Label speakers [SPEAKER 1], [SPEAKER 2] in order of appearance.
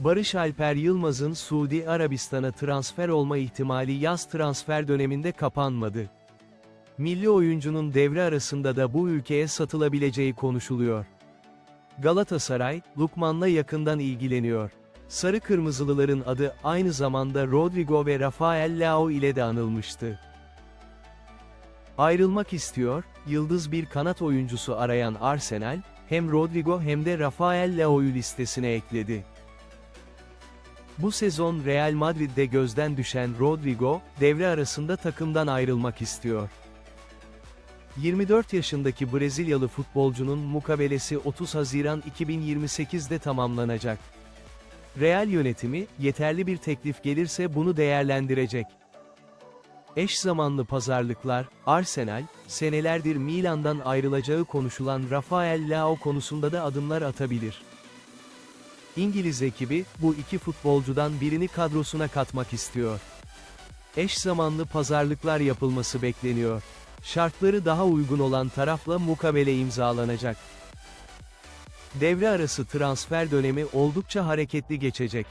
[SPEAKER 1] Barış Alper Yılmaz'ın Suudi Arabistan'a transfer olma ihtimali yaz transfer döneminde kapanmadı. Milli oyuncunun devre arasında da bu ülkeye satılabileceği konuşuluyor. Galatasaray, Lukman'la yakından ilgileniyor. Sarı Kırmızılıların adı aynı zamanda Rodrigo ve Rafael Leao ile de anılmıştı. Ayrılmak istiyor, yıldız bir kanat oyuncusu arayan Arsenal, hem Rodrigo hem de Rafael Leao'yu listesine ekledi. Bu sezon Real Madrid'de gözden düşen Rodrigo, devre arasında takımdan ayrılmak istiyor. 24 yaşındaki Brezilyalı futbolcunun mukabelesi 30 Haziran 2028'de tamamlanacak. Real yönetimi, yeterli bir teklif gelirse bunu değerlendirecek. Eş zamanlı pazarlıklar, Arsenal, senelerdir Milan'dan ayrılacağı konuşulan Rafael Leao konusunda da adımlar atabilir. İngiliz ekibi, bu iki futbolcudan birini kadrosuna katmak istiyor. Eş zamanlı pazarlıklar yapılması bekleniyor. Şartları daha uygun olan tarafla mukabele imzalanacak. Devre arası transfer dönemi oldukça hareketli geçecek.